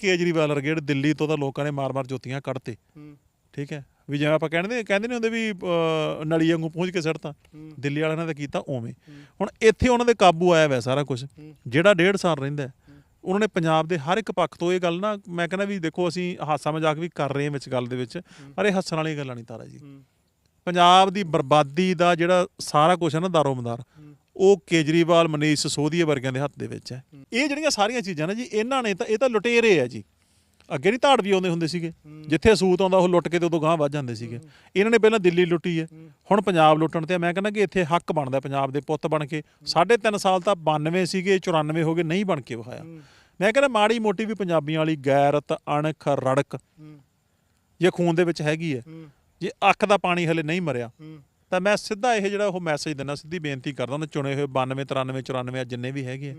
ਕੇਜਰੀਵਾਲ ਵਰਗੇ ਜਿਹੜੇ ਦਿੱਲੀ ਤੋਂ ਤਾਂ ਲੋਕਾਂ ਨੇ ਮਾਰ-ਮਾਰ ਜੋਤੀਆਂ ਕੱਢਤੇ। ਠੀਕ ਹੈ? ਵੀ ਜਿਵੇਂ ਆਪਾਂ ਕਹਿੰਦੇ ਕਹਿੰਦੇ ਨਹੀਂ ਹੁੰਦੇ ਵੀ ਨਲੀ ਵਾਂਗੂ ਪਹੁੰਚ ਕੇ ਸੜਤਾ ਦਿੱਲੀ ਵਾਲਿਆਂ ਨੇ ਤਾਂ ਕੀਤਾ ਉਵੇਂ। ਹੁਣ ਇੱਥੇ ਉਹਨਾਂ ਦੇ ਕਾਬੂ ਆਇਆ ਵੈ ਸਾਰਾ ਕੁਝ ਜਿਹੜਾ ਡੇਢ ਸਾਲ ਰਹਿੰਦਾ ਉਹਨਾਂ ਨੇ ਪੰਜਾਬ ਦੇ ਹਰ ਇੱਕ ਪੱਖ ਤੋਂ ਇਹ ਗੱਲ ਨਾ ਮੈਂ ਕਹਿੰਦਾ ਵੀ ਦੇਖੋ ਅਸੀਂ ਹਾਸਾ ਮਜ਼ਾਕ ਵੀ ਕਰ ਰਹੇ ਹਾਂ ਵਿੱਚ ਗੱਲ ਦੇ ਵਿੱਚ ਪਰ ਇਹ ਹੱਸਣ ਵਾਲੀਆਂ ਗੱਲਾਂ ਨਹੀਂ ਤਾਰਾ ਜੀ। ਪੰਜਾਬ ਦੀ ਬਰਬਾਦੀ ਦਾ ਜਿਹੜਾ ਸਾਰਾ ਕੁਝ ਹੈ ਨਾ ਦਾਰੋਮਦਾਰ। ਉਹ ਕੇਜਰੀਵਾਲ ਮਨੀਸ਼ ਸੋਧੀਏ ਵਰਗਿਆਂ ਦੇ ਹੱਥ ਦੇ ਵਿੱਚ ਹੈ। ਇਹ ਜਿਹੜੀਆਂ ਸਾਰੀਆਂ ਚੀਜ਼ਾਂ ਨਾ ਜੀ ਇਹਨਾਂ ਨੇ ਤਾਂ ਇਹ ਤਾਂ ਲੁਟੇਰੇ ਆ ਜੀ। ਅੱਗੇ ਨਹੀਂ ਧਾੜ ਵੀ ਆਉਂਦੇ ਹੁੰਦੇ ਸੀਗੇ। ਜਿੱਥੇ ਸੂਤ ਆਉਂਦਾ ਉਹ ਲੁੱਟ ਕੇ ਤੇ ਉਦੋਂ ਗਾਂਹ ਵੱਜ ਜਾਂਦੇ ਸੀਗੇ। ਇਹਨਾਂ ਨੇ ਪਹਿਲਾਂ ਦਿੱਲੀ ਲੁੱਟੀ ਹੈ। ਹੁਣ ਪੰਜਾਬ ਲੁੱਟਣ ਤੇ। ਮੈਂ ਕਹਿੰਦਾ ਕਿ ਇੱਥੇ ਹੱਕ ਬਣਦਾ ਪੰਜਾਬ ਦੇ ਪੁੱਤ ਬਣ ਕੇ। ਸਾਢੇ ਤਿੰਨ ਸਾਲ ਤਾਂ 92 ਸੀਗੇ 94 ਹੋ ਗਏ ਨਹੀਂ ਬਣ ਕੇ ਵਿਖਾਇਆ। ਮੈਂ ਕਹਿੰਦਾ ਮਾੜੀ ਮੋਟੀ ਵੀ ਪੰਜਾਬੀਆਂ ਵਾਲੀ ਗੈਰਤ ਅਣਖ ਰੜਕ ਜੇ ਖੂਨ ਦੇ ਵਿੱਚ ਹੈਗੀ ਹੈ। ਜੇ ਅੱਖ ਦਾ ਪਾਣੀ ਹਲੇ ਨਹੀਂ ਮਰਿਆ। ਤਾਂ ਮੈਂ ਸਿੱਧਾ ਇਹ ਜਿਹੜਾ ਉਹ ਮੈਸੇਜ ਦਿੰਦਾ ਸਿੱਧੀ ਬੇਨਤੀ ਕਰਦਾ ਉਹਨਾਂ ਚੁਣੇ ਹੋਏ 92 93 94 ਆ ਜਿੰਨੇ ਵੀ ਹੈਗੇ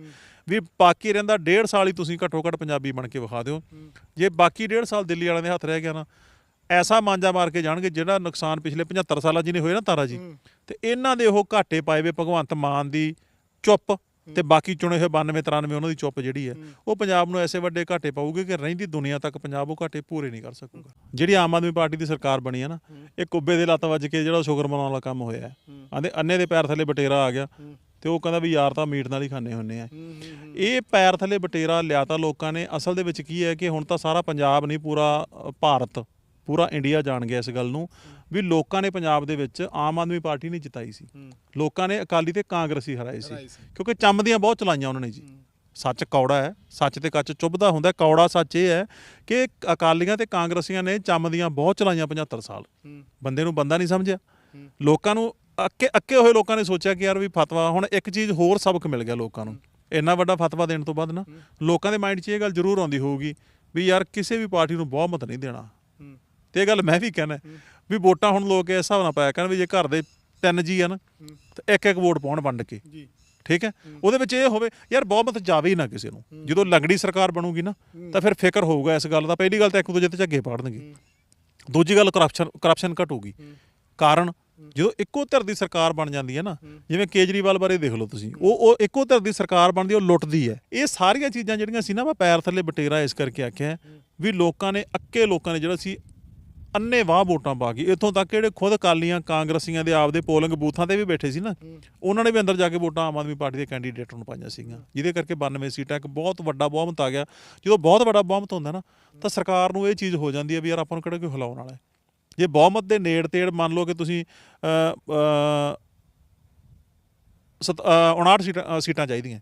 ਵੀ ਬਾਕੀ ਰਹਿੰਦਾ ਡੇਢ ਸਾਲ ਹੀ ਤੁਸੀਂ ਘੱਟੋ ਘੱਟ ਪੰਜਾਬੀ ਬਣ ਕੇ ਵਿਖਾ ਦਿਓ। ਜੇ ਬਾਕੀ ਡੇਢ ਸਾਲ ਦਿੱਲੀ ਵਾਲਿਆਂ ਦੇ ਹੱਥ ਰਹਿ ਗਿਆ ਨਾ ਐਸਾ ਮਾਂਜਾ ਮਾਰ ਕੇ ਜਾਣਗੇ ਜਿਹੜਾ ਨੁਕਸਾਨ ਪਿਛਲੇ 75 ਸਾਲਾਂ ਜੀ ਨੇ ਹੋਏ ਨਾ ਤਾਰਾ ਜੀ। ਤੇ ਇਹਨਾਂ ਦੇ ਉਹ ਘਾਟੇ ਪਾਏ ਵੇ ਭਗਵੰਤ ਮਾਨ ਦੀ ਚੁੱਪ। ਤੇ ਬਾਕੀ ਚੁਣੇ ਹੋਏ 92 93 ਉਹਨਾਂ ਦੀ ਚੁੱਪ ਜਿਹੜੀ ਹੈ ਉਹ ਪੰਜਾਬ ਨੂੰ ਐਸੇ ਵੱਡੇ ਘਾਟੇ ਪਾਊਗੇ ਕਿ ਰਹਿੰਦੀ ਦੁਨੀਆ ਤੱਕ ਪੰਜਾਬ ਉਹ ਘਾਟੇ ਪੂਰੇ ਨਹੀਂ ਕਰ ਸਕੂਗਾ। ਜਿਹੜੀ ਆਮ ਆਦਮੀ ਪਾਰਟੀ ਦੀ ਸਰਕਾਰ ਬਣੀ ਹੈ ਨਾ ਇਹ ਕੁੱਬੇ ਦੇ ਲੱਤ ਵੱਜ ਕੇ ਜਿਹੜਾ ਸ਼ੁਗਰ ਮਨਾਉਣ ਵਾਲਾ ਕੰਮ ਹੋਇਆ ਹੈ। ਆਂਦੇ ਅੰਨੇ ਦੇ ਪੈਰ ਥੱਲੇ ਬਟੇਰਾ ਆ ਗਿਆ ਤੇ ਉਹ ਕਹਿੰਦਾ ਵੀ ਯਾਰ ਤਾਂ ਮੀਟ ਨਾਲ ਹੀ ਖਾਣੇ ਹੁੰਨੇ ਆ। ਇਹ ਪੈਰ ਥੱਲੇ ਬਟੇਰਾ ਲਿਆ ਤਾਂ ਲੋਕਾਂ ਨੇ ਅਸਲ ਦੇ ਵਿੱਚ ਕੀ ਹੈ ਕਿ ਹੁਣ ਤਾਂ ਸਾਰਾ ਪੰਜਾਬ ਨਹੀਂ ਪੂਰਾ ਭਾਰਤ ਪੂਰਾ ਇੰਡੀਆ ਜਾਣ ਗਿਆ ਇਸ ਗੱਲ ਨੂੰ। ਵੀ ਲੋਕਾਂ ਨੇ ਪੰਜਾਬ ਦੇ ਵਿੱਚ ਆਮ ਆਦਮੀ ਪਾਰਟੀ ਨਹੀਂ ਜਿਤਾਈ ਸੀ। ਲੋਕਾਂ ਨੇ ਅਕਾਲੀ ਤੇ ਕਾਂਗਰਸੀ ਹਰਾਏ ਸੀ। ਕਿਉਂਕਿ ਚੰਮਦੀਆਂ ਬਹੁਤ ਚਲਾਈਆਂ ਉਹਨਾਂ ਨੇ ਜੀ। ਸੱਚ ਕੌੜਾ ਹੈ ਸੱਚ ਤੇ ਕੱਚ ਚੁੱਭਦਾ ਹੁੰਦਾ ਕੌੜਾ ਸੱਚ ਇਹ ਹੈ ਕਿ ਅਕਾਲੀਆਂ ਤੇ ਕਾਂਗਰਸੀਆਂ ਨੇ ਚੰਮਦੀਆਂ ਬਹੁਤ ਚਲਾਈਆਂ 75 ਸਾਲ। ਬੰਦੇ ਨੂੰ ਬੰਦਾ ਨਹੀਂ ਸਮਝਿਆ। ਲੋਕਾਂ ਨੂੰ ਅੱਕੇ ਅੱਕੇ ਹੋਏ ਲੋਕਾਂ ਨੇ ਸੋਚਿਆ ਕਿ ਯਾਰ ਵੀ ਫਤਵਾ ਹੁਣ ਇੱਕ ਚੀਜ਼ ਹੋਰ ਸਬਕ ਮਿਲ ਗਿਆ ਲੋਕਾਂ ਨੂੰ। ਇੰਨਾ ਵੱਡਾ ਫਤਵਾ ਦੇਣ ਤੋਂ ਬਾਅਦ ਨਾ ਲੋਕਾਂ ਦੇ ਮਾਈਂਡ 'ਚ ਇਹ ਗੱਲ ਜ਼ਰੂਰ ਆਉਂਦੀ ਹੋਊਗੀ ਵੀ ਯਾਰ ਕਿਸੇ ਵੀ ਪਾਰਟੀ ਨੂੰ ਬਹੁਮਤ ਨਹੀਂ ਦੇਣਾ। ਤੇ ਇਹ ਗੱਲ ਮੈਂ ਵੀ ਕਹਿਣਾ। ਵੀ ਵੋਟਾਂ ਹੁਣ ਲੋਕ ਇਸ ਹਿਸਾਬ ਨਾਲ ਪਾਇਆ ਕਰਨ ਵੀ ਜੇ ਘਰ ਦੇ ਤਿੰਨ ਜੀ ਆ ਨਾ ਤੇ ਇੱਕ ਇੱਕ ਵੋਟ ਪਾਉਣ ਵੰਡ ਕੇ। ਜੀ। ਠੀਕ ਹੈ? ਉਹਦੇ ਵਿੱਚ ਇਹ ਹੋਵੇ ਯਾਰ ਬਹੁਮਤ ਜਾਵੇ ਹੀ ਨਾ ਕਿਸੇ ਨੂੰ। ਜਦੋਂ ਲੰਗੜੀ ਸਰਕਾਰ ਬਣੂਗੀ ਨਾ ਤਾਂ ਫਿਰ ਫਿਕਰ ਹੋਊਗਾ ਇਸ ਗੱਲ ਦਾ। ਪਹਿਲੀ ਗੱਲ ਤਾਂ ਇੱਕ ਦੂਜੇ ਤੇ ਝੱਗੇ ਪਾੜਨਗੇ। ਦੂਜੀ ਗੱਲ ਕਰਪਸ਼ਨ ਕਰਪਸ਼ਨ ਘਟੂਗੀ। ਕਾਰਨ ਜਦੋਂ ਇੱਕੋ ਧਿਰ ਦੀ ਸਰਕਾਰ ਬਣ ਜਾਂਦੀ ਹੈ ਨਾ ਜਿਵੇਂ ਕੇਜਰੀਵਾਲ ਬਾਰੇ ਦੇਖ ਲਓ ਤੁਸੀਂ। ਉਹ ਉਹ ਇੱਕੋ ਧਿਰ ਦੀ ਸਰਕਾਰ ਬਣਦੀ ਉਹ ਲੁੱਟਦੀ ਹੈ। ਇਹ ਸਾਰੀਆਂ ਚੀਜ਼ਾਂ ਜਿਹੜੀਆਂ ਸੀ ਨਾ ਮੈਂ ਪੈਰ ਥੱਲੇ ਬਟੇਰਾ ਇਸ ਕਰਕੇ ਆਖਿਆ ਵੀ ਲੋਕਾਂ ਨੇ ਅੱਕੇ ਲੋਕਾਂ ਨੇ ਜਿਹੜਾ ਸੀ ਅੰਨੇ ਵਾਹ ਵੋਟਾਂ ਪਾ ਗਈ। ਇੱਥੋਂ ਤੱਕ ਜਿਹੜੇ ਖੁਦ ਕਾਲੀਆਂ ਕਾਂਗਰਸੀਆਂ ਦੇ ਆਪਦੇ ਪੋਲਿੰਗ ਬੂਥਾਂ ਤੇ ਵੀ ਬੈਠੇ ਸੀ ਨਾ ਉਹਨਾਂ ਨੇ ਵੀ ਅੰਦਰ ਜਾ ਕੇ ਵੋਟਾਂ ਆਮ ਆਦਮੀ ਪਾਰਟੀ ਦੇ ਕੈਂਡੀਡੇਟ ਨੂੰ ਪਾਈਆਂ ਸੀਗੀਆਂ। ਜਿਹਦੇ ਕਰਕੇ 92 ਸੀਟਾਂ ਇੱਕ ਬਹੁਤ ਵੱਡਾ ਬਹੁਮਤ ਆ ਗਿਆ। ਜਦੋਂ ਬਹੁਤ ਵੱਡਾ ਬਹੁਮਤ ਹੁੰਦਾ ਨਾ ਤਾਂ ਸਰਕਾਰ ਨੂੰ ਇਹ ਚੀਜ਼ ਹੋ ਜਾਂਦੀ ਹੈ ਵੀ ਯਾਰ ਆਪਾਂ ਨੂੰ ਕਿਹੜਾ ਕੋਈ ਹਿਲਾਉਣ ਵਾਲਾ ਹੈ। ਜੇ ਬਹੁਮਤ ਦੇ ਨੇੜ ਤੇੜ ਮੰਨ ਲਓ ਕਿ ਤੁਸੀਂ ਅ, ਅ, ਸਤ- ਅ, 59 ਸੀਟਾਂ ਅ, ਸੀਟਾਂ ਚਾਹੀਦੀਆਂ।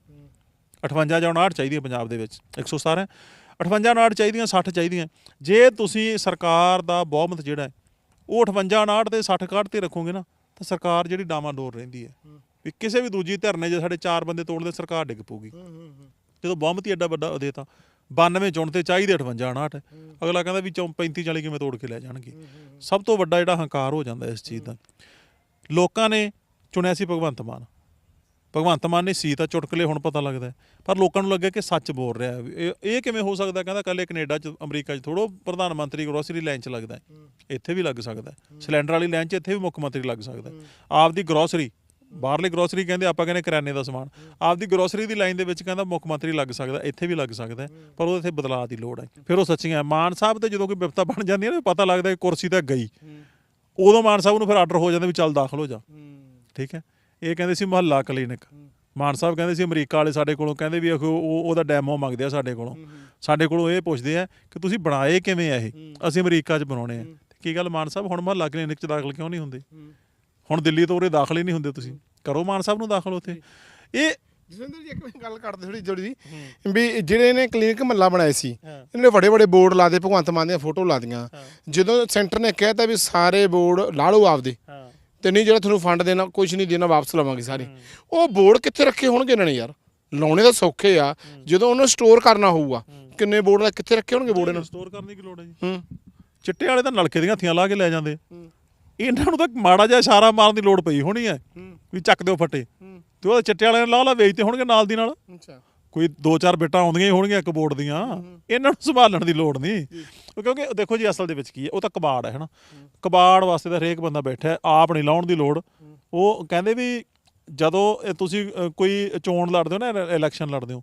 58 ਜਾਂ 59 ਚਾਹੀਦੀਆਂ ਪੰਜਾਬ ਦੇ ਵਿੱਚ। 117 58 59 ਚਾਹੀਦੀਆਂ 60 ਚਾਹੀਦੀਆਂ। ਜੇ ਤੁਸੀਂ ਸਰਕਾਰ ਦਾ ਬਹੁਮਤ ਜਿਹੜਾ ਹੈ ਉਹ 58 59 ਤੇ 60 61 ਤੇ ਰੱਖੋਗੇ ਨਾ ਤਾਂ ਸਰਕਾਰ ਜਿਹੜੀ ਡਾਮਾਡੋਰ ਰਹਿੰਦੀ ਹੈ। ਵੀ ਕਿਸੇ ਵੀ ਦੂਜੀ ਧਿਰ ਨੇ ਜੇ ਸਾਡੇ ਚਾਰ ਬੰਦੇ ਤੋੜਦੇ ਸਰਕਾਰ ਡਿੱਗ ਪਊਗੀ। ਜਦੋਂ ਬਹੁਮਤ ਹੀ ਐਡਾ ਵੱਡਾ ਦੇ ਤਾਂ 92 ਚੁਣ ਤੇ ਚਾਹੀਦੇ 58 59 ਅਗਲਾ ਕਹਿੰਦਾ ਵੀ ਚੌਂ 35 40 ਕਿਵੇਂ ਤੋੜ ਕੇ ਲੈ ਜਾਣਗੇ। ਸਭ ਤੋਂ ਵੱਡਾ ਜਿਹੜਾ ਹੰਕਾਰ ਹੋ ਜਾਂਦਾ ਇਸ ਚੀਜ਼ ਦਾ। ਲੋਕਾਂ ਨੇ ਚੁਣਿਆ ਸੀ ਭਗਵੰਤ ਮਾਨ। ਭਗਵੰਤ ਮਾਨ ਨੇ ਸੀ ਤਾਂ ਚੁਟਕਲੇ ਹੁਣ ਪਤਾ ਲੱਗਦਾ। ਪਰ ਲੋਕਾਂ ਨੂੰ ਲੱਗਿਆ ਕਿ ਸੱਚ ਬੋਲ ਰਿਹਾ ਇਹ ਇਹ ਕਿਵੇਂ ਹੋ ਸਕਦਾ ਕਹਿੰਦਾ ਕੱਲੇ ਕੈਨੇਡਾ ਚ ਅਮਰੀਕਾ ਚ ਥੋੜੋ ਪ੍ਰਧਾਨ ਮੰਤਰੀ ਗਰੋਸਰੀ ਲਾਈਨ ਚ ਲੱਗਦਾ। ਇੱਥੇ ਵੀ ਲੱਗ ਸਕਦਾ। ਸਿਲੰਡਰ ਵਾਲੀ ਲਾਈਨ ਚ ਇੱਥੇ ਵੀ ਮੁੱਖ ਮੰਤਰੀ ਲੱਗ ਸਕਦਾ ਹੈ। ਆਪਦੀ ਗਰੋਸਰੀ ਬਾਹਰਲੀ ਗਰੋਸਰੀ ਕਹਿੰਦੇ ਆਪਾਂ ਕਹਿੰਦੇ ਕਰਿਆਨੇ ਦਾ ਸਮਾਨ। ਆਪਦੀ ਗਰੋਸਰੀ ਦੀ ਲਾਈਨ ਦੇ ਵਿੱਚ ਕਹਿੰਦਾ ਮੁੱਖ ਮੰਤਰੀ ਲੱਗ ਸਕਦਾ ਇੱਥੇ ਵੀ ਲੱਗ ਸਕਦਾ। ਪਰ ਉਹਦੇ ਤੇ ਬਦਲਾਅ ਦੀ ਲੋੜ ਹੈ। ਫਿਰ ਉਹ ਸੱਚੀਆਂ ਮਾਨ ਸਾਹਿਬ ਤੇ ਜਦੋਂ ਕੋਈ ਵਿਪਤਾ ਬਣ ਜਾਂਦੀ ਹੈ ਨਾ ਪਤਾ ਲੱਗਦਾ ਕਿ ਕੁਰਸੀ ਤਾਂ ਗਈ। ਉਦੋਂ ਮਾਨ ਸਾਹਿਬ ਨੂੰ ਫਿਰ ਆਰਡਰ ਹੋ ਜਾਂਦਾ ਵੀ ਚੱਲ ਦਾਖਲ ਹੋ ਜਾ। ਠੀਕ ਹੈ। ਇਹ ਕਹਿੰਦੇ ਸੀ ਮੁਹੱਲਾ ਕਲੀਨਿਕ। ਮਾਨ ਸਾਹਿਬ ਕਹਿੰਦੇ ਸੀ ਅਮਰੀਕਾ ਵਾਲੇ ਸਾਡੇ ਕੋਲੋਂ ਕਹਿੰਦੇ ਵੀ ਉਹ ਉਹ- ਉਹਦਾ ਡੈਮੋ ਮੰਗਦੇ ਆ ਸਾਡੇ ਕੋਲੋਂ। ਸਾਡੇ ਕੋਲੋਂ ਇਹ ਪੁੱਛਦੇ ਆ ਕਿ ਤੁਸੀਂ ਬਣਾਏ ਕਿਵੇਂ ਆ ਇਹ? ਅਸੀਂ ਅਮਰੀਕਾ 'ਚ ਬਣਾਉਣੇ ਆ। ਕੀ ਗੱਲ ਮਾਨ ਸਾਹਿਬ ਹੁਣ ਮੁਹੱਲਾ ਕਲੀਨਿਕ 'ਚ ਦਾਖਲ ਕਿਉਂ ਨਹੀਂ ਹੁੰਦੇ? ਹੁਣ ਦਿੱਲੀ ਤੋਂ ਉਰੇ ਦਾਖਲ ਹੀ ਨਹੀਂ ਹੁੰਦੇ ਤੁਸੀਂ। ਕਰੋ ਮਾਨ ਸਾਹਿਬ ਨੂੰ ਦਾਖਲ ਉੱਥੇ। ਇਹ ਜਸਵਿੰਦਰ ਜੀ ਇੱਕ ਮਿੰਟ ਗੱਲ ਕਰਦੇ ਥੋੜੀ ਥੋੜੀ ਜੀ ਵੀ ਜਿਹੜੇ ਨੇ ਕਲੀਨਿਕ ਮੱਲਾ ਬਣਾਏ ਸੀ ਇਹਨਾਂ ਨੇ ਵੱਡੇ ਵੱਡੇ ਬੋਰਡ ਲਾਦੇ ਭਗਵੰਤ ਮਾਨ ਦੀਆਂ ਫੋਟੋ ਲਾਦੀਆਂ। ਜਦੋਂ ਸੈਂਟਰ ਨੇ ਕਹਿਤਾ ਵੀ ਸਾਰੇ ਬੋਰਡ ਲਾ ਲਓ ਆਪਦੇ। ਤੇ ਨਹੀਂ ਜਿਹੜਾ ਤੁਹਾਨੂੰ ਫੰਡ ਦੇਣਾ ਕੁਝ ਨਹੀਂ ਦੇਣਾ ਵਾਪਸ ਲਵਾਂਗੇ ਸਾਰੇ। ਉਹ ਬੋਰਡ ਕਿੱਥੇ ਰੱਖੇ ਹੋਣਗੇ ਇਹਨਾਂ ਨੇ ਯਾਰ? ਲਾਉਣੇ ਤਾਂ ਸੌਖੇ ਆ। ਜਦੋਂ ਉਹਨੂੰ ਸਟੋਰ ਕਰਨਾ ਹੋਊਗਾ ਕਿੰਨੇ ਬੋਰਡ ਦਾ ਕਿੱਥੇ ਰੱਖੇ ਹੋਣਗੇ ਬੋਰਡ ਇਹਨਾਂ ਸਟੋਰ ਕਰਨ ਦੀ ਕੀ ਲੋੜ ਹੈ ਜੀ? ਹੂੰ। ਚਿੱਟੇ ਵਾਲੇ ਤਾਂ ਨਲਕੇ ਦੀਆਂ ਹੱਥੀਆਂ ਲਾ ਕੇ ਲੈ ਜਾਂਦੇ। ਇਹਨਾਂ ਨੂੰ ਤਾਂ ਮਾੜਾ ਜਿਹਾ ਇਸ਼ਾਰਾ ਮਾਰਨ ਦੀ ਲੋੜ ਪਈ ਹੋਣੀ ਹੈ। ਵੀ ਚੱਕ ਦਿਓ ਫੱਟੇ। ਤੇ ਉਹ ਚਿੱਟੇ ਵਾਲਿਆਂ ਨੇ ਲਾ ਲਾ ਵੇਚਦੇ ਹੋਣਗੇ ਨਾਲ ਦੀ ਨਾਲ। ਅੱਛਾ। ਕੋਈ ਦੋ ਚਾਰ ਬੇਟਾਂ ਆਉਂਦੀਆਂ ਹੀ ਹੋਣਗੀਆਂ ਇੱਕ ਬੋਰਡ ਦੀਆਂ ਇਹਨਾਂ ਨੂੰ ਸੰਭਾਲਣ ਦੀ ਲੋੜ ਨਹੀਂ। ਕਿਉਂਕਿ ਦੇਖੋ ਜੀ ਅਸਲ ਦੇ ਵਿੱਚ ਕੀ ਹੈ ਉਹ ਤਾਂ ਕਬਾੜ ਹੈ ਹਨਾ। ਕਬਾੜ ਵਾਸਤੇ ਤਾਂ ਹਰੇਕ ਬੰਦਾ ਬੈਠਾ ਆਪ ਨਹੀਂ ਲਾਉਣ ਦੀ ਲੋੜ। ਉਹ ਕਹਿੰਦੇ ਵੀ ਜਦੋਂ ਤੁਸੀਂ ਕੋਈ ਚੋਣ ਲੜਦੇ ਹੋ ਨਾ ਇਲੈਕਸ਼ਨ ਲੜਦੇ ਹੋ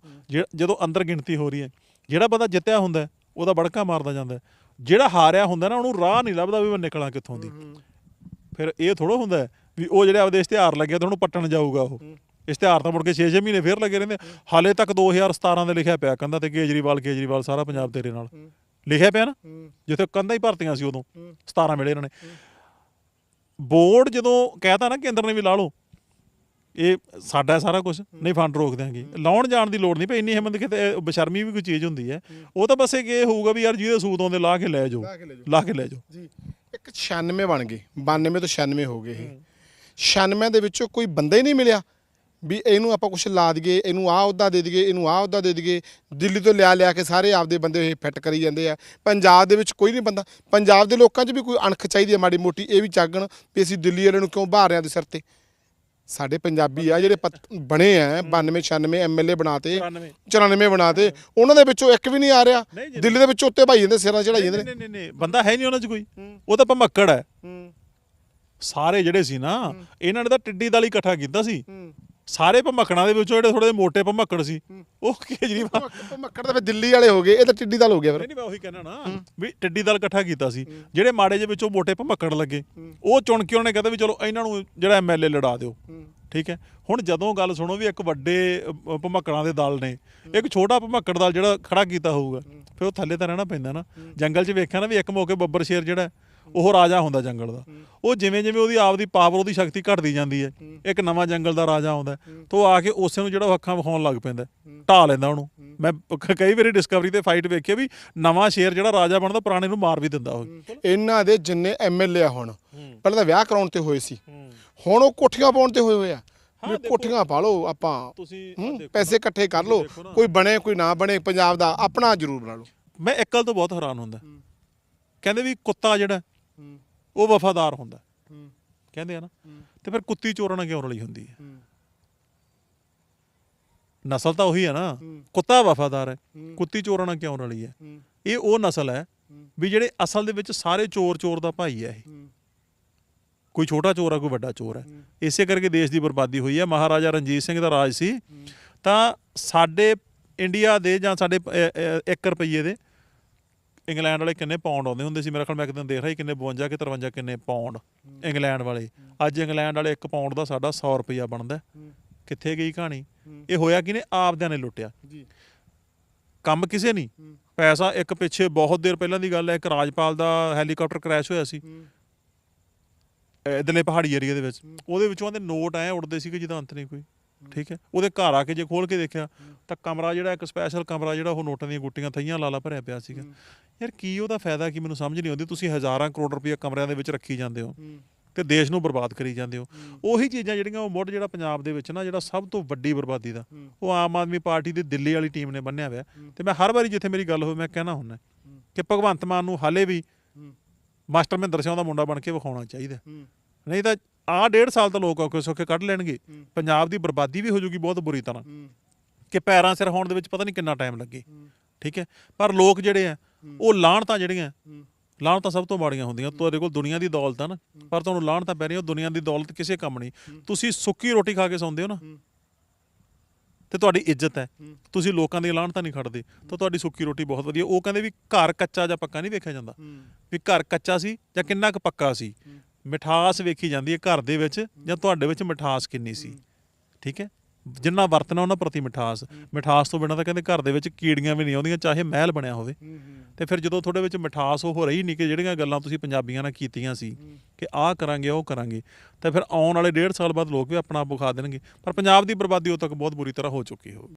ਜਦੋਂ ਅੰਦਰ ਗਿਣਤੀ ਹੋ ਰਹੀ ਹੈ ਜਿਹੜਾ ਬੰਦਾ ਜਿੱਤਿਆ ਹੁੰਦਾ ਉਹਦਾ ਬੜਕਾ ਮਾਰਦਾ ਜਾਂਦਾ। ਜਿਹੜਾ ਹਾਰਿਆ ਹੁੰਦਾ ਨਾ ਉਹਨੂੰ ਰਾਹ ਨਹੀਂ ਲੱਭਦਾ ਵੀ ਮੈਂ ਨਿਕਲਾਂ ਕਿੱਥੋਂ ਦੀ। ਫਿਰ ਇਹ ਥੋੜਾ ਹੁੰਦਾ ਵੀ ਉਹ ਜਿਹੜੇ ਆਪਦੇ ਇਸ਼ਤਿਹਾਰ ਲੱਗਿਆ ਤੇ ਉਹਨੂੰ ਪੱਟਣ ਜਾਊਗਾ ਉਹ। ਇਸ਼ਤਿਹਾਰ ਤਾਂ ਮੁੜ ਕੇ 6-6 ਮਹੀਨੇ ਫੇਰ ਲੱਗੇ ਰਹਿੰਦੇ। ਹਾਲੇ ਤੱਕ 2017 ਦੇ ਲਿਖਿਆ ਪਿਆ ਕੰਦਾ ਤੇ ਕੇਜਰੀਵਾਲ ਕੇਜਰੀਵਾਲ ਸਾਰਾ ਪੰਜਾਬ ਤੇਰੇ ਨਾਲ। ਲਿਖਿਆ ਪਿਆ ਨਾ? ਜਿੱਥੇ ਕੰਦਾ ਹੀ ਭਰਤੀਆਂ ਸੀ ਉਦੋਂ। 17 ਵੇਲੇ ਇਹਨਾਂ ਨੇ। ਬੋਰਡ ਜਦੋਂ ਕਹਿਤਾ ਨਾ ਕੇਂਦਰ ਨੇ ਵੀ ਲਾ ਲਓ ਇਹ ਸਾਡਾ ਸਾਰਾ ਕੁਝ ਨਹੀਂ ਫੰਡ ਰੋਕ ਦਿਆਂਗੇ। ਲਾਉਣ ਜਾਣ ਦੀ ਲੋੜ ਨਹੀਂ ਪਈ ਇੰਨੀ ਹਿੰਮਤ ਕਿਤੇ ਬਸ਼ਰਮੀ ਵੀ ਕੋਈ ਚੀਜ਼ ਹੁੰਦੀ ਹੈ। ਉਹ ਤਾਂ ਬਸ ਇਹ ਹੋਊਗਾ ਵੀ ਯਾਰ ਜਿਹਦੇ ਸੂਤ ਆਉਂਦੇ ਲਾ ਕੇ ਲੈ ਜਾਓ। ਲਾ ਕੇ ਲੈ ਜਾਓ। ਲਾ ਕੇ ਲੈ ਜਾਓ। ਜੀ ਇੱਕ 96 ਬਣ ਗਏ। 92 ਤੋਂ 96 ਹੋ ਗਏ ਇਹ। 96 ਦੇ ਵਿੱਚੋਂ ਕੋਈ ਬੰਦਾ ਹੀ ਨਹੀਂ ਮਿਲਿਆ। ਵੀ ਇਹਨੂੰ ਆਪਾਂ ਕੁਝ ਲਾ ਦਈਏ ਇਹਨੂੰ ਆਹ ਅਹੁਦਾ ਦੇ ਦਈਏ ਇਹਨੂੰ ਆਹ ਅਹੁਦਾ ਦੇ ਦਈਏ ਦਿੱਲੀ ਤੋਂ ਲਿਆ ਲਿਆ ਕੇ ਸਾਰੇ ਆਪਦੇ ਬੰਦੇ ਇਹ ਫਿੱਟ ਕਰੀ ਜਾਂਦੇ ਆ। ਪੰਜਾਬ ਦੇ ਵਿੱਚ ਕੋਈ ਨਹੀਂ ਬੰਦਾ ਪੰਜਾਬ ਦੇ ਲੋਕਾਂ 'ਚ ਵੀ ਕੋਈ ਅਣਖ ਚਾਹੀਦੀ ਹੈ ਮਾੜੀ ਮੋਟੀ ਇਹ ਵੀ ਚਾਗਣ ਵੀ ਅਸੀਂ ਦਿੱਲੀ ਵਾਲਿਆਂ ਨੂੰ ਕਿਉਂ ਬਾਹਰ ਰਿਆਂ ਦੇ ਸਿਰ ਤੇ? ਸਾਡੇ ਪੰਜਾਬੀ ਆ ਜਿਹੜੇ ਬਣੇ ਆ 92 96 ਐਮਐਲਏ ਬਣਾਤੇ 94 94 ਬਣਾਤੇ ਉਹਨਾਂ ਦੇ ਵਿੱਚੋਂ ਇੱਕ ਵੀ ਨਹੀਂ ਆ ਰਿਹਾ। ਦਿੱਲੀ ਦੇ ਵਿੱਚ ਉੱਤੇ ਭਾਈ ਜਾਂਦੇ ਸਿਰਾਂ ਚੜਾਈ ਜਾਂਦੇ ਨੇ। ਨਹੀਂ ਨਹੀਂ ਨਹੀਂ ਬੰਦਾ ਹੈ ਨਹੀਂ ਉਹਨਾਂ 'ਚ ਕੋਈ। ਉਹ ਤਾਂ ਭਮੱਕੜ ਹੈ। ਸਾਰੇ ਜਿਹੜੇ ਸੀ ਨਾ ਇਹਨਾਂ ਨੇ ਤਾਂ ਟਿੱਡੀ ਦਲ ਹੀ ਇਕੱਠਾ ਕੀਤਾ ਸੀ। ਸਾਰੇ ਭਮੱਕੜਾਂ ਦੇ ਵਿੱਚੋਂ ਜਿਹੜੇ ਥੋੜੇ ਮੋਟੇ ਭਮੱਕੜ ਸੀ ਉਹ ਕੇਜਰੀਵਾਲ ਮੱਕੜ ਤਾਂ ਫਿਰ ਦਿੱਲੀ ਵਾਲੇ ਹੋ ਗਏ ਇਹ ਤਾਂ ਟਿੱਡੀ ਦਲ ਹੋ ਗਿਆ ਫਿਰ। ਨਹੀਂ ਮੈਂ ਉਹੀ ਕਹਿਣਾ ਨਾ ਵੀ ਟਿੱਡੀ ਦਲ ਇਕੱਠਾ ਕੀਤਾ ਸੀ ਜਿਹੜੇ ਮਾੜੇ ਜਿਹੇ ਵਿੱਚੋਂ ਮੋਟੇ ਭਮੱਕੜ ਲੱਗੇ ਉਹ ਚੁਣ ਕੇ ਉਹਨੇ ਕਹਿੰਦਾ ਵੀ ਚਲੋ ਇਹਨਾਂ ਨੂੰ ਜਿਹੜਾ ਐਮਐਲਏ ਲੜਾ ਦਿਓ। ਠੀਕ ਹੈ? ਹੁਣ ਜਦੋਂ ਗੱਲ ਸੁਣੋ ਵੀ ਇੱਕ ਵੱਡੇ ਭਮੱਕੜਾਂ ਦੇ ਦਲ ਨੇ ਇੱਕ ਛੋਟਾ ਭਮੱਕੜ ਦਲ ਜਿਹੜਾ ਖੜਾ ਕੀਤਾ ਹੋਊਗਾ ਫਿਰ ਉਹ ਥੱਲੇ ਤਾਂ ਰਹਿਣਾ ਪੈਂਦਾ ਨਾ। ਜੰਗਲ 'ਚ ਵੇਖਿਆ ਨਾ ਵੀ ਇੱਕ ਮੌਕੇ ਬੱਬਰ ਸ਼ੇਰ ਜਿਹੜਾ ਉਹ ਰਾਜਾ ਹੁੰਦਾ ਜੰਗਲ ਦਾ। ਉਹ ਜਿਵੇਂ ਜਿਵੇਂ ਉਹਦੀ ਆਪਦੀ ਪਾਵਰ ਉਹਦੀ ਸ਼ਕਤੀ ਘਟਦੀ ਜਾਂਦੀ ਹੈ ਇੱਕ ਨਵਾਂ ਜੰਗਲ ਦਾ ਰਾਜਾ ਆਉਂਦਾ ਤਾਂ ਉਹ ਆ ਕੇ ਉਸੇ ਨੂੰ ਜਿਹੜਾ ਉਹ ਅੱਖਾਂ ਵਿਖਾਉਣ ਲੱਗ ਪੈਂਦਾ ਢਾ ਲੈਂਦਾ ਉਹਨੂੰ। ਮੈਂ ਕਈ ਵਾਰੀ ਡਿਸਕਵਰੀ ਤੇ ਫਾਈਟ ਵੇਖੀ ਵੀ ਨਵਾਂ ਸ਼ੇਰ ਜਿਹੜਾ ਰਾਜਾ ਬਣਦਾ ਪੁਰਾਣੇ ਨੂੰ ਮਾਰ ਵੀ ਦਿੰਦਾ ਉਹ। ਇਹਨਾਂ ਦੇ ਜਿੰਨੇ ਐਮਐਲਏ ਆ ਹੁਣ ਪਹਿਲਾਂ ਤਾਂ ਵਿਆਹ ਕਰਾਉਣ ਤੇ ਹੋਏ ਸੀ। ਹੁਣ ਉਹ ਕੋਠੀਆਂ ਪਾਉਣ ਤੇ ਹੋਏ ਹੋਏ ਆ। ਵੀ ਕੋਠੀਆਂ ਪਾ ਲਓ ਆਪਾਂ। ਤੁਸੀਂ ਪੈਸੇ ਇਕੱਠੇ ਕਰ ਲਓ। ਕੋਈ ਬਣੇ ਕੋਈ ਨਾ ਬਣੇ ਪੰਜਾਬ ਦਾ ਆਪਣਾ ਜ਼ਰੂਰ ਬਣਾ ਲਓ। ਮੈਂ ਇੱਕ ਗੱਲ ਤੋਂ ਬਹੁਤ ਹੈਰਾਨ ਹੁੰਦਾ। ਕਹਿੰਦੇ ਵੀ ਕੁੱਤਾ ਜਿਹੜਾ ਉਹ ਵਫਾਦਾਰ ਹੁੰਦਾ। ਕਹਿੰਦੇ ਆ ਨਾ ਤੇ ਫਿਰ ਕੁੱਤੀ ਚੋਰਨਾ ਕਿਉਂ ਰਲੀ ਹੁੰਦੀ ਹੈ? ਨਸਲ ਤਾਂ ਉਹੀ ਹੈ ਨਾ। ਕੁੱਤਾ ਵਫਾਦਾਰ ਹੈ। ਕੁੱਤੀ ਚੋਰਨਾ ਕਿਉਂ ਰਲੀ ਹੈ? ਇਹ ਉਹ ਨਸਲ ਹੈ ਵੀ ਜਿਹੜੇ ਅਸਲ ਦੇ ਵਿੱਚ ਸਾਰੇ ਚੋਰ ਚੋਰ ਦਾ ਭਾਈ ਹੈ ਇਹ। ਕੋਈ ਛੋਟਾ ਚੋਰ ਹੈ ਕੋਈ ਵੱਡਾ ਚੋਰ ਹੈ। ਇਸੇ ਕਰਕੇ ਦੇਸ਼ ਦੀ ਬਰਬਾਦੀ ਹੋਈ ਹੈ। ਮਹਾਰਾਜਾ ਰਣਜੀਤ ਸਿੰਘ ਦਾ ਰਾਜ ਸੀ। ਤਾਂ ਸਾਡੇ ਇੰਡੀਆ ਦੇ ਜਾਂ ਸਾਡੇ 1 ਰੁਪਏ ਦੇ ਇੰਗਲੈਂਡ ਵਾਲੇ ਕਿੰਨੇ ਪਾਉਂਡ ਆਉਂਦੇ ਹੁੰਦੇ ਸੀ? ਮੇਰੇ ਖਿਆਲ ਮੈਂ ਇੱਕ ਦਿਨ ਦੇਖ ਰਿਹਾ ਸੀ ਕਿੰਨੇ 52 ਕਿ 53 ਕਿੰਨੇ ਪਾਉਂਡ ਇੰਗਲੈਂਡ ਵਾਲੇ। ਅੱਜ ਇੰਗਲੈਂਡ ਵਾਲੇ 1 ਪਾਉਂਡ ਦਾ ਸਾਡਾ 100 ਰੁਪਇਆ ਬਣਦਾ। ਕਿੱਥੇ ਗਈ ਕਹਾਣੀ? ਇਹ ਹੋਇਆ ਕਿਨੇ ਆਪਦਿਆਂ ਨੇ ਲੁੱਟਿਆ। ਜੀ। ਕੰਮ ਕਿਸੇ ਨਹੀਂ। ਪੈਸਾ ਇੱਕ ਪਿੱਛੇ ਬਹੁਤ ਦੇਰ ਪਹਿਲਾਂ ਦੀ ਗੱਲ ਹੈ ਇੱਕ ਰਾਜਪਾਲ ਦਾ ਹੈਲੀਕਾਪਟਰ ਕ੍ਰੈਸ਼ ਹੋਇਆ ਸੀ। ਇਧਰਲੇ ਪਹਾੜੀ ਏਰੀਆ ਦੇ ਵਿੱਚ। ਉਹਦੇ ਵਿੱਚੋਂ ਦੇ ਨੋਟ ਐ ਉੜਦੇ ਸੀ ਕਿ ਜਿਹਦਾ ਅੰਤ ਨਹੀਂ ਕੋਈ। ਠੀਕ ਹੈ? ਉਹਦੇ ਘਰ ਆ ਕੇ ਜੇ ਖੋਲ ਕੇ ਦੇਖਿਆ ਤਾਂ ਕਮਰਾ ਜਿਹੜਾ ਇੱਕ ਸਪੈਸ਼ਲ ਕਮਰਾ ਜਿਹੜਾ ਉਹ ਨੋਟਾਂ ਦੀਆਂ ਗੁੱਟੀਆਂ ਥਈਆਂ ਲਾਲਾ ਭਰਿਆ ਪਿਆ ਸੀਗਾ। ਯਾਰ ਕੀ ਉਹਦਾ ਫਾਇਦਾ ਕੀ ਮੈਨੂੰ ਸਮਝ ਨਹੀਂ ਆਉਂਦੀ? ਤੁਸੀਂ ਹਜ਼ਾਰਾਂ ਕਰੋੜ ਰੁਪਏ ਕਮਰਿਆਂ ਦੇ ਵਿੱਚ ਰੱਖੀ ਜਾਂਦੇ ਹੋ ਤੇ ਦੇਸ਼ ਨੂੰ ਬਰਬਾਦ ਕਰੀ ਜਾਂਦੇ ਹੋ। ਉਹੀ ਚੀਜ਼ਾਂ ਜਿਹੜੀਆਂ ਉਹ ਮੁੱਢ ਜਿਹੜਾ ਪੰਜਾਬ ਦੇ ਵਿੱਚ ਨਾ ਜਿਹੜਾ ਸਭ ਤੋਂ ਵੱਡੀ ਬਰਬਾਦੀ ਦਾ ਉਹ ਆਮ ਆਦਮੀ ਪਾਰਟੀ ਦੀ ਦਿੱਲੀ ਵਾਲੀ ਟੀਮ ਨੇ ਬੰਨਿਆ ਹੋਇਆ। ਤੇ ਮੈਂ ਹਰ ਵਾਰੀ ਜਿੱਥੇ ਮੇਰੀ ਗੱਲ ਹੋਵੇ ਮੈਂ ਕਹਿਣਾ ਹੁੰਦਾ ਕਿ ਭਗਵੰਤ ਮਾਨ ਨੂੰ ਹਾਲੇ ਵੀ ਮਾਸਟਰ ਮਹਿੰਦਰ ਸਿੰਘ ਦਾ ਮੁੰਡਾ ਬਣ ਕੇ ਵਿਖਾਉਣਾ ਚਾਹੀਦਾ। ਨਹੀਂ ਤਾਂ ਆਹ ਡੇਢ ਸਾਲ ਤਾਂ ਲੋਕ ਔਖੇ ਸੌਖੇ ਕੱਢ ਲੈਣਗੇ। ਪੰਜਾਬ ਦੀ ਬਰਬਾਦੀ ਵੀ ਹੋ ਜਾਊਗੀ ਬਹੁਤ ਬੁਰੀ ਤਰ੍ਹਾਂ। ਕਿ ਪੈਰਾਂ ਸਿਰ ਹੋਣ ਦੇ ਵਿੱਚ ਪਤਾ ਨਹੀਂ ਕਿੰਨਾ ਟਾਈਮ ਲੱਗੇ। ਠੀਕ ਹੈ? ਪਰ ਲੋਕ ਜਿਹੜੇ ਆ ਉਹ ਲਾਹਣਤਾਂ ਜਿਹੜੀਆਂ ਲਾਹਣਤਾਂ ਸਭ ਤੋਂ ਮਾੜੀਆਂ ਹੁੰਦੀਆਂ। ਤੁਹਾਡੇ ਕੋਲ ਦੁਨੀਆ ਦੀ ਦੌਲਤ ਆ ਨਾ। ਪਰ ਤੁਹਾਨੂੰ ਲਾਹਣਤਾਂ ਪੈ ਰਹੀਆਂ ਉਹ ਦੁਨੀਆ ਦੀ ਦੌਲਤ ਕਿਸੇ ਕੰਮ ਨਹੀਂ। ਤੁਸੀਂ ਸੁੱਕੀ ਰੋਟੀ ਖਾ ਕੇ ਸੌਂਦੇ ਹੋ ਨਾ। ਤੇ ਤੁਹਾਡੀ ਇੱਜ਼ਤ ਹੈ। ਤੁਸੀਂ ਲੋਕਾਂ ਦੀ ਲਾਹਣਤਾਂ ਨਹੀਂ ਖੜਦੇ ਤਾਂ ਤੁਹਾਡੀ ਸੁੱਕੀ ਰੋਟੀ ਬਹੁਤ ਵਧੀਆ। ਉਹ ਕਹਿੰਦੇ ਵੀ ਘਰ ਕੱਚਾ ਜਾਂ ਪੱਕਾ ਨਹੀਂ ਵੇਖਿਆ ਜਾਂਦਾ। ਵੀ ਘਰ ਕੱਚਾ ਸੀ ਜਾਂ ਕਿੰਨਾ ਕੁ ਪੱਕਾ ਸੀ। ਮਿਠਾਸ ਵੇਖੀ ਜਾਂਦੀ ਹੈ ਘਰ ਦੇ ਵਿੱਚ ਜਾਂ ਤੁਹਾਡੇ ਵਿੱਚ ਮਿਠਾਸ ਕਿੰਨੀ ਸੀ? ਠੀਕ ਹੈ? ਜਿੰਨਾ ਵਰਤਣਾ ਉਹਨਾਂ ਪ੍ਰਤੀ ਮਿਠਾਸ। ਮਿਠਾਸ ਤੋਂ ਬਿਨਾਂ ਤਾਂ ਕਹਿੰਦੇ ਘਰ ਦੇ ਵਿੱਚ ਕੀੜੀਆਂ ਵੀ ਨਹੀਂ ਆਉਂਦੀਆਂ ਚਾਹੇ ਮਹਿਲ ਬਣਿਆ ਹੋਵੇ। ਤੇ ਫਿਰ ਜਦੋਂ ਤੁਹਾਡੇ ਵਿੱਚ ਮਿਠਾਸ ਉਹ ਰਹੀ ਨਹੀਂ ਕਿ ਜਿਹੜੀਆਂ ਗੱਲਾਂ ਤੁਸੀਂ ਪੰਜਾਬੀਆਂ ਨਾਲ ਕੀਤੀਆਂ ਸੀ ਕਿ ਆਹ ਕਰਾਂਗੇ ਉਹ ਕਰਾਂਗੇ ਤਾਂ ਫਿਰ ਆਉਣ ਵਾਲੇ ਡੇਢ ਸਾਲ ਬਾਅਦ ਲੋਕ ਵੀ ਆਪਣਾ ਆਪ ਵਿਖਾ ਦੇਣਗੇ। ਪਰ ਪੰਜਾਬ ਦੀ ਬਰਬਾਦੀ ਉਦੋਂ ਤੱਕ ਬਹੁਤ ਬੁਰੀ ਤਰ੍ਹਾਂ ਹੋ ਚੁੱਕੀ ਹੋਊਗੀ